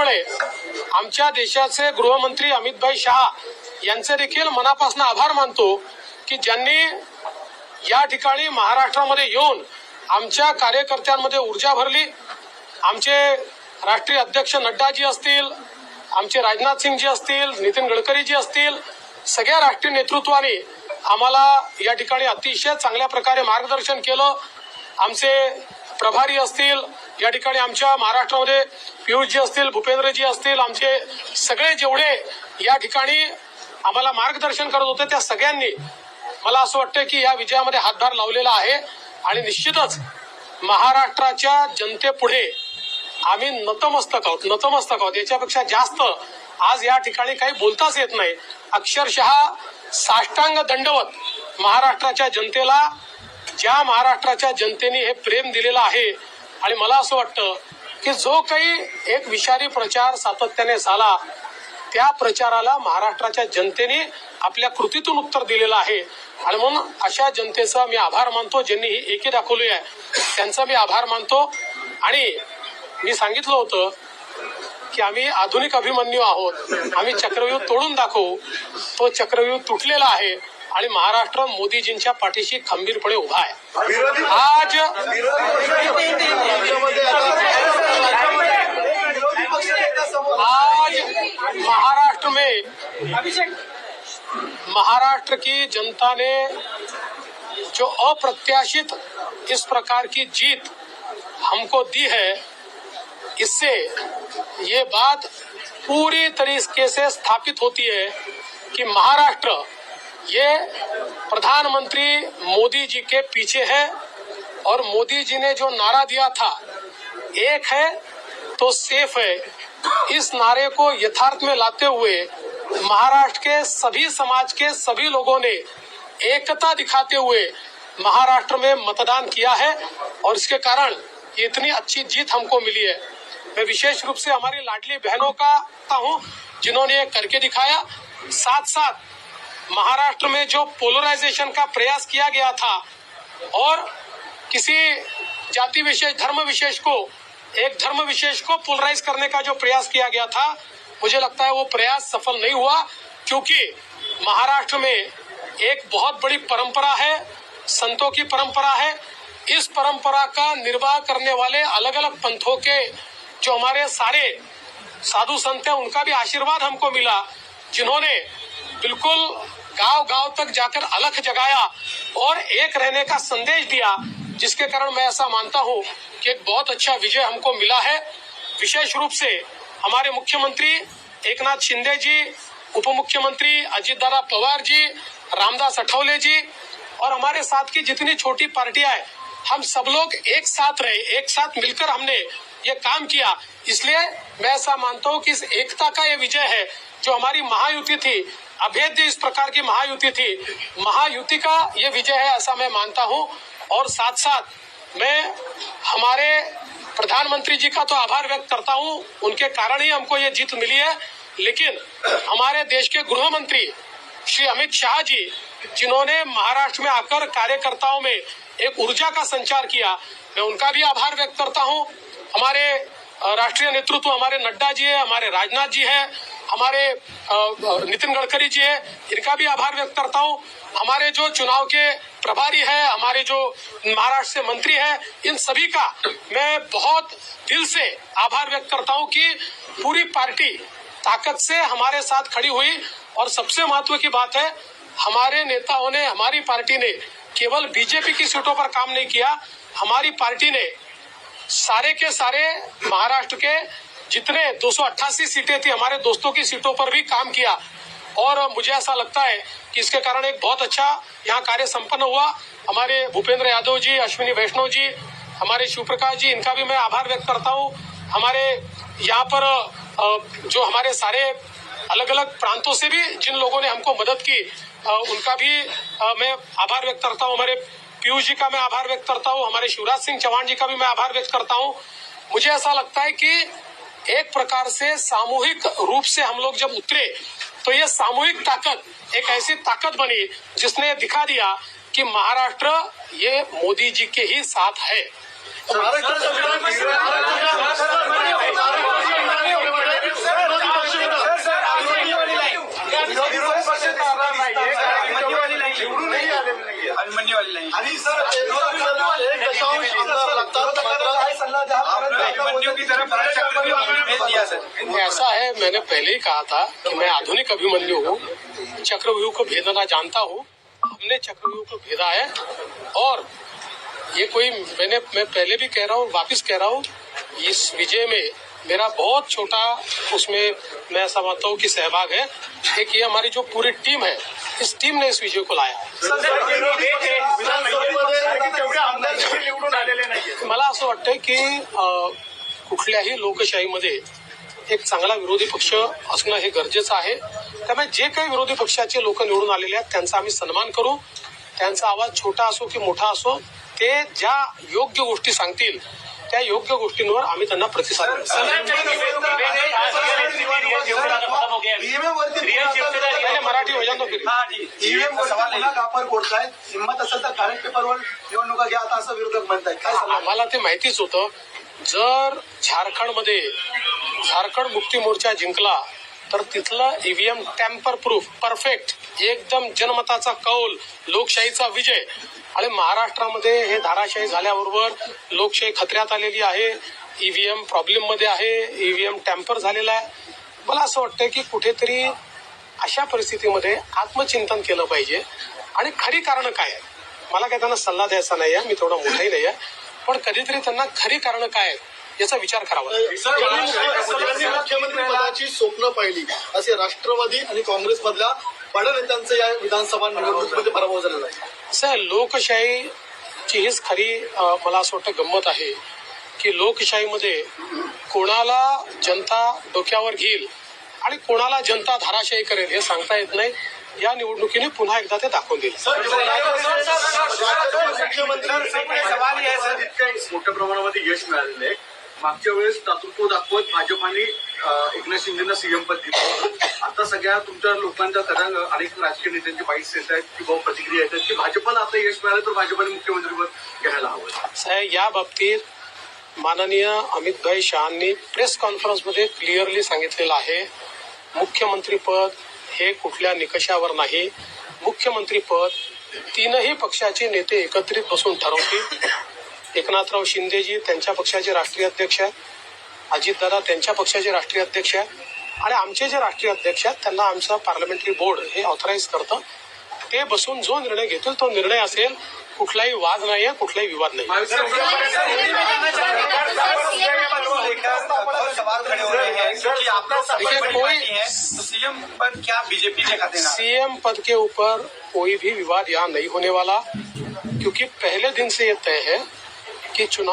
पडे आमच्या देशाचे गृहमंत्री अमितभाई शहा यांचे देखील मनापासून आभार मानतो की ज्यांनी या ठिकाणी महाराष्ट्रामध्ये येऊन आमच्या कार्यकर्त्यांमध्ये ऊर्जा भरली. आमचे राष्ट्रीय अध्यक्ष नड्डाजी असतील आमचे राजनाथ सिंगजी असतील नितीन गडकरीजी असतील सगळ्या राष्ट्रीय नेतृत्वाने आम्हाला या ठिकाणी अतिशय चांगल्या प्रकारे मार्गदर्शन केलं. आमचे प्रभारी असतील या ठिकाणी आमच्या महाराष्ट्रामध्ये पियुषजी असतील भूपेंद्रजी असतील आमचे सगळे जेवढे या ठिकाणी आम्हाला मार्गदर्शन करत होते त्या सगळ्यांनी मला असं वाटतं की या विजयामध्ये हातभार लावलेला आहे. आणि निश्चितच महाराष्ट्राच्या जनतेपुढे आम्ही नतमस्तक आहोत नतमस्तक आहोत. याच्यापेक्षा जास्त आज या ठिकाणी काही बोलताच येत नाही. अक्षरशः साष्टांग दंडवत महाराष्ट्राच्या जनतेला ज्या महाराष्ट्राच्या जनतेने हे प्रेम दिलेलं आहे आणि मला असं वाटतं की जो काही एक विषारी प्रचार सातत्याने झाला त्या प्रचाराला महाराष्ट्राच्या जनतेने आपल्या कृतीतून उत्तर दिलेलं आहे. आणि म्हणून अशा जनतेचा मी आभार मानतो ज्यांनी ही एकी दाखवली आहे त्यांचा मी आभार मानतो. आणि मी सांगितलं होतं की आम्ही आधुनिक अभिमन्यू आहोत. आम्ही चक्रव्यूह तोडून दाखवू. तो चक्रव्यूह तुटलेला आहे. आणि महाराष्ट्र मोदीजींच्या पाठीशी खंबीरपणे उभा आहे. आज आज महाराष्ट्र में महाराष्ट्र की जनता ने जो अप्रत्याशित इस प्रकार की जीत हमको दी है इससे ये बात पूरी तरीके से स्थापित होती है कि महाराष्ट्र ये प्रधानमंत्री मोदी जी के पीछे है और मोदी जी ने जो नारा दिया था, एक है तो सेफ़ है। इस नारे को यथार्थ में लाते हुए महाराष्ट्र के सभी समाज के सभी लोगों ने एकता दिखाते हुए महाराष्ट्र में मतदान किया है और इसके कारण ये इतनी अच्छी जीत हमको मिली है। मैं विशेष रूप से हमारी लाडली बहनों का हूँ, जिन्होंने करके दिखाया। साथ साथ महाराष्ट्र में जो पोलराइजेशन का प्रयास किया गया था और किसी जाति विशेष, धर्म विशेष को, एक धर्म विशेष को पोलराइज करने का जो प्रयास किया गया था, मुझे लगता है वो प्रयास सफल नहीं हुआ, क्योंकि महाराष्ट्र में एक बहुत बड़ी परंपरा है, संतों की परंपरा है। इस परंपरा का निर्वाह करने वाले अलग अलग पंथों के जो हमारे सारे साधु संत हैं, उनका भी आशीर्वाद हमको मिला, जिन्होंने बिल्कुल गाँव गाँव तक जाकर अलख जगाया और एक रहने का संदेश दिया, जिसके कारण मैं ऐसा मानता हूँ कि एक बहुत अच्छा विजय हमको मिला है। विशेष रूप से हमारे मुख्यमंत्री एकनाथ शिंदे जी उप मुख्यमंत्री अजीतदादा पवार जी, रामदास अठौले जी और हमारे साथ की जितनी छोटी पार्टियाँ हैं, हम सब लोग एक साथ रहे, एक साथ मिलकर हमने ये काम किया। इसलिए मैं ऐसा मानता हूँ कि इस एकता का ये विजय है, जो हमारी महायुति थी अभेद्य इस प्रकार की महायुति थी। महायुति का ये विजय है, ऐसा मैं मानता हूँ। और साथ साथ मैं हमारे प्रधानमंत्री जी का तो आभार व्यक्त करता हूँ। उनके कारण ही हमको ये जीत मिली है। लेकिन हमारे देश के गृह मंत्री श्री अमित शाह जी, जिन्होंने महाराष्ट्र में आकर कार्यकर्ताओं में एक ऊर्जा का संचार किया, मैं उनका भी आभार व्यक्त करता हूँ। हमारे राष्ट्रीय नेतृत्व हमारे नड्डा जी है, हमारे राजनाथ जी है हमारे नितिन गडकरी जी है, इनका भी आभार व्यक्त करता हूँ। हमारे जो चुनाव के प्रभारी है, हमारे जो महाराष्ट्र से मंत्री है, इन सभी का मैं बहुत दिल से आभार व्यक्त करता हूँ कि पूरी पार्टी ताकत से हमारे साथ खड़ी हुई। और सबसे महत्व की बात है, हमारे नेताओं ने, हमारी पार्टी ने केवल बीजेपी की सीटों पर काम नहीं किया। हमारी पार्टी ने सारे के सारे महाराष्ट्र के जितने 288 सीटें थी। हमारे दोस्तों की सीटों पर भी काम किया। और मुझे ऐसा लगता है कि इसके कारण एक बहुत अच्छा यहाँ कार्य संपन्न हुआ। हमारे भूपेंद्र यादव जी, अश्विनी वैष्णव जी, हमारे शिवप्रकाश जी, इनका भी मैं आभार व्यक्त करता हूँ। हमारे यहाँ पर जो हमारे सारे अलग अलग प्रांतों से भी जिन लोगों ने हमको मदद की उनका भी मैं आभार व्यक्त करता हूँ। हमारे पीयूष जी का मैं आभार व्यक्त करता हूँ। हमारे शिवराज सिंह चौहान जी का भी मैं आभार व्यक्त करता हूँ। मुझे ऐसा लगता है कि एक प्रकार से सामूहिक रूप से हम लोग जब उतरे तो ये सामूहिक ताकत एक ऐसी ताकत बनी जिसने दिखा दिया कि महाराष्ट्र ये मोदी जी के ही साथ है। सर एक दशांश ऐसा है मैंने पहले ही कहा था कि मैं आधुनिक अभिमन्यु हूँ चक्रव्यूह को भेदना जानता हूँ हमने चक्रव्यूह को भेदा है और ये कोई मैंने मैं पहले भी कह रहा हूँ वापिस कह रहा हूँ इस विजय में मेरा बहुत छोटा उसमें मैं समझता हूँ कि सहभाग है एक ये हमारी जो पूरी टीम है इस टीम ने इस विजय को लाया मला असं वाटतं की कुठल्याही लोकशाहीमध्ये एक चांगला विरोधी पक्ष असणं हे गरजेचं आहे. त्यामुळे जे काही विरोधी पक्षाचे लोक निवडून आलेले आहेत त्यांचा आम्ही सन्मान करू. त्यांचा आवाज छोटा असो की मोठा असो ते ज्या योग्य गोष्टी सांगतील त्या योग्य गोष्टींवर आम्ही त्यांना प्रतिसाद मराठी हो हाँ फोडतायत हिंमत असेल तर बॅलेट पेपरवर निवडणुका घ्या आता असं विरोधक म्हणतायत. आम्हाला ते माहितीच होतं. जर झारखंडमध्ये झारखंड मुक्ती मोर्चा जिंकला तर तिथलं ईव्हीएम टॅम्पर प्रूफ परफेक्ट एकदम जनमताचा कौल लोकशाहीचा विजय. आणि महाराष्ट्रामध्ये हे धाराशाही झाल्याबरोबर लोकशाही खतऱ्यात आलेली आहे ईव्हीएम प्रॉब्लेममध्ये आहे ईव्हीएम टॅम्पर झालेला आहे. मला असं वाटतं की कुठेतरी अशा परिस्थितीमध्ये आत्मचिंतन केलं पाहिजे. आणि खरी कारणं काय? आहेत मला काय त्यांना सल्ला द्यायचा नाही आहे मी थोडा मोठाही नाही आहे पण कधीतरी त्यांना खरी कारणं काय आहेत? याचा विचार करावा. सगळ्यांनी मुख्यमंत्री पदाची स्वप्न पाहिली असे राष्ट्रवादी आणि काँग्रेसमधल्या बड्या नेत्यांचं या विधानसभा निवडणुकीमध्ये पराभव झालेला आहे असं आहे, लोकशाहीची हीच खरी मला असं वाटतं गंमत आहे की लोकशाहीमध्ये कोणाला जनता डोक्यावर घेईल आणि कोणाला जनता धाराशाही करेल हे सांगता येत नाही या निवडणुकीने पुन्हा एकदा ते दाखवून दिलं मुख्यमंत्री ही सर मोठ्या प्रमाणामध्ये यश मिळालेलं आहे मागच्या वेळेस दातृत्व दाखवत भाजपाने अं, एकनाथ शिंदेना सीएम पद दिलं आता सगळ्या तुमच्या लोकांच्या कदा अनेक राजकीय नेत्यांचे बाईट्स येत आहेत किंवा प्रतिक्रिया येतात आहेत की भाजपाला आता यश मिळालं तर भाजपाने मुख्यमंत्रीपद घ्यायला हवं. साहेब या बाबतीत माननीय अमितभाई शहांनी प्रेस कॉन्फरन्समध्ये क्लिअरली सांगितलेलं आहे मुख्यमंत्रीपद हे कुठल्या निकषावर नाही. मुख्यमंत्रीपद तीनही पक्षाचे नेते एकत्रित बसून ठरवतील. एकनाथराव शिंदेजी त्यांच्या पक्षाचे राष्ट्रीय अध्यक्ष आहेत अजितदादा त्यांच्या पक्षाचे राष्ट्रीय अध्यक्ष आहेत आणि आमचे जे राष्ट्रीय अध्यक्ष आहेत त्यांना आमचं पार्लमेंटरी बोर्ड हे ऑथराईज करतं ते बसून जो निर्णय घेतील तो निर्णय असेल कुठलाही वाद नाही आहे कुठलाही विवाद नाही हो हैं है सीएम पद के ऊपर कोई भी विवाद यहाँ नहीं होने वाला क्योंकि पहले दिन से ये तय है get you